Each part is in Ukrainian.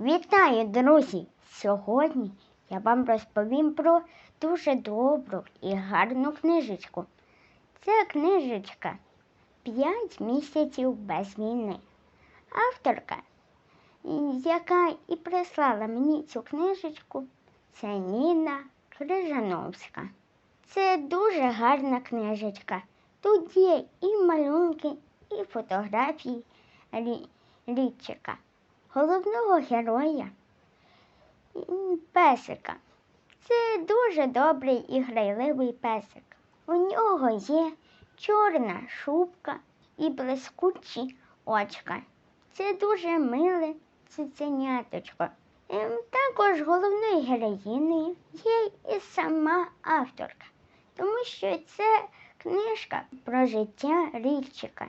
Вітаю, друзі! Сьогодні я вам розповім про дуже добру і гарну книжечку. Це книжечка П'ять місяців без війни. Авторка, яка і прислала мені цю книжечку, це Ніна Крижановська. Це дуже гарна книжечка. Тут є і малюнки, і фотографії Рі- Рідчика, головного героя, песика. Це дуже добрий і грайливий песик. У нього є чорна шубка і блискучі очка. Це дуже миле цуценяточко. Ем, Також головною героїнею є і сама авторка, тому що це книжка про життя Рівчика,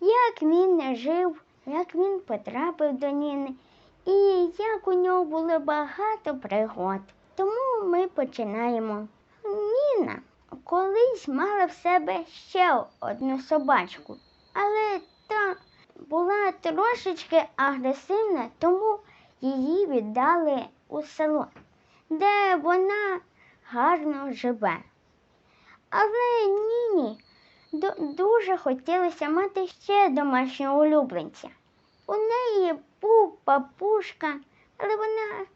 як він жив, як він потрапив до Ніни, і як у нього було багато пригод. Тому ми починаємо. Ніна колись мала в себе ще одну собачку, але та була трошечки агресивна, тому її віддали у село, де вона гарно живе. Але Ніні дуже хотілося мати ще домашнього улюбленця. У неї був папушка, але вона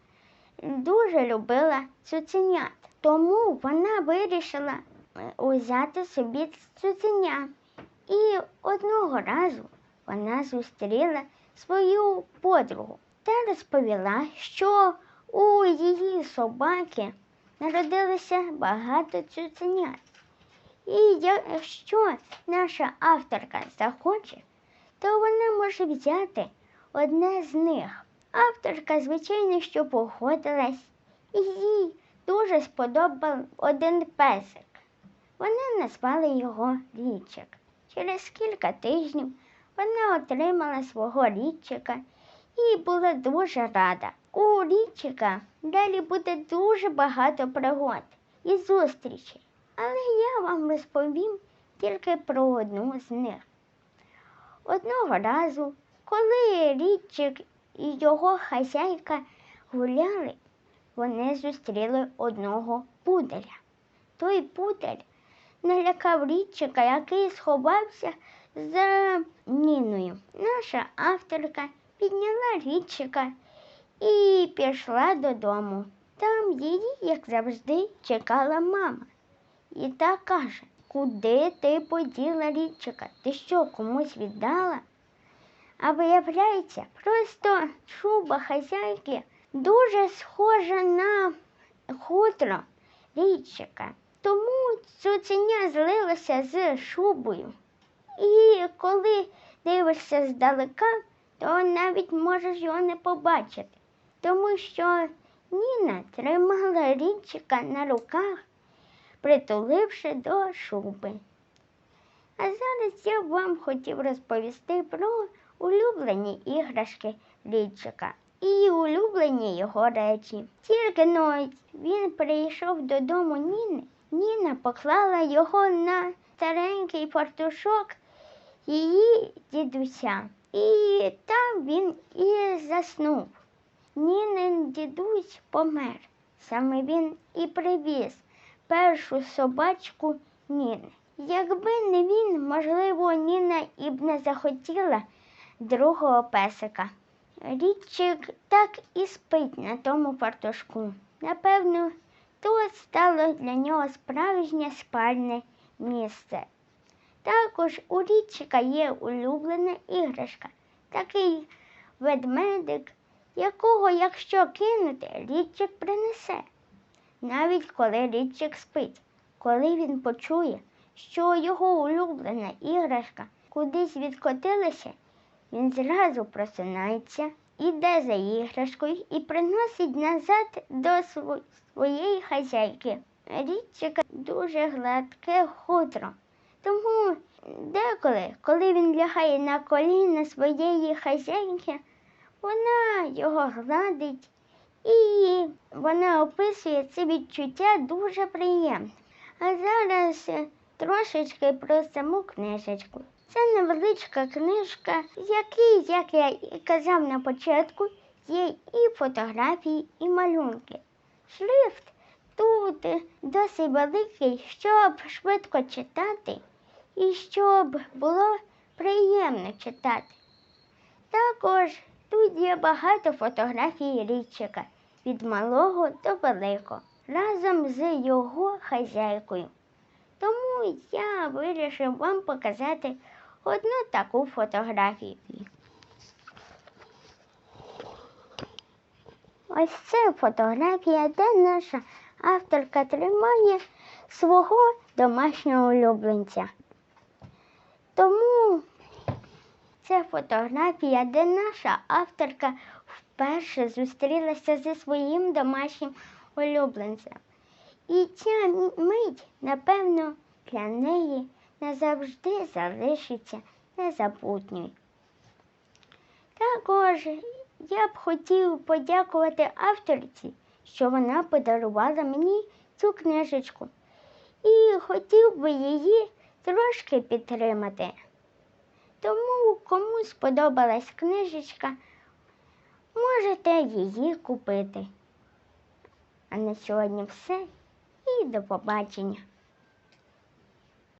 дуже любила цуценят. Тому вона вирішила е, узяти собі цуценя. І одного разу вона зустріла свою подругу та розповіла, що у її собаки народилося багато цуценят. І якщо наша авторка захоче, то вона може взяти одне з них. Авторка, звичайно, що погодилась, і їй дуже сподобав один песик. Вона назвала його Річик. Через кілька тижнів вона отримала свого Річика і була дуже рада. У Річика далі буде дуже багато пригод і зустрічей. Але я вам розповім тільки про одну з них. Одного разу, коли Річик і його хазяйка гуляли, вони зустріли одного пуделя. Той пудель налякав Річика, який сховався за Ніною. Наша авторка підняла Річика і пішла додому. Там її, як завжди, чекала мама. І та каже, куди ти поділа Річика? Ти що, комусь віддала? А виявляється, просто шуба хазяйки дуже схожа на хутро Річика. Тому цуценя злилося з шубою. І коли дивишся здалека, то навіть можеш його не побачити, тому що Ніна тримала Річика на руках, притуливши до шуби. А зараз я вам хотів розповісти про улюблені іграшки Річика і улюблені його речі. Тільки но він прийшов додому Ніни, Ніна поклала його на старенький фартушок її дідуся. І там він і заснув. Нінин дідусь помер. Саме він і привіз першу собачку Ніни. Якби не він, можливо, Ніна і б не захотіла другого песика. Річик так і спить на тому фартушку. Напевно, то стало для нього справжнє спальне місце. Також у Річика є улюблена іграшка, такий ведмедик, якого, якщо кинути, Річик принесе. Навіть коли Річик спить, коли він почує, що його улюблена іграшка кудись відкотилася, він зразу просинається, іде за іграшкою і приносить назад до своєї хазяйки. Річика дуже гладке хутро. Тому деколи, коли він лягає на коліна своєї хазяйки, вона його гладить і вона описує це відчуття дуже приємне. А зараз е, трошечки про саму книжечку. Це невеличка книжка, в якій, як я і казав на початку, є і фотографії, і малюнки. Шрифт тут досить великий, щоб швидко читати і щоб було приємно читати. Також тут є багато фотографій Річика від малого до великого разом з його хазяйкою. Тому я вирішив вам показати одну таку фотографію. Ось це фотографія, де наша авторка тримає свого домашнього улюбленця. Тому це фотографія, де наша авторка вперше зустрілася зі своїм домашнім улюбленцем. І ця мить, напевно, для неї назавжди залишиться незабутньою. Також я б хотів подякувати авторці, що вона подарувала мені цю книжечку. І хотів би її трошки підтримати. Тому, кому сподобалась книжечка, можете її купити. А на сьогодні все і до побачення.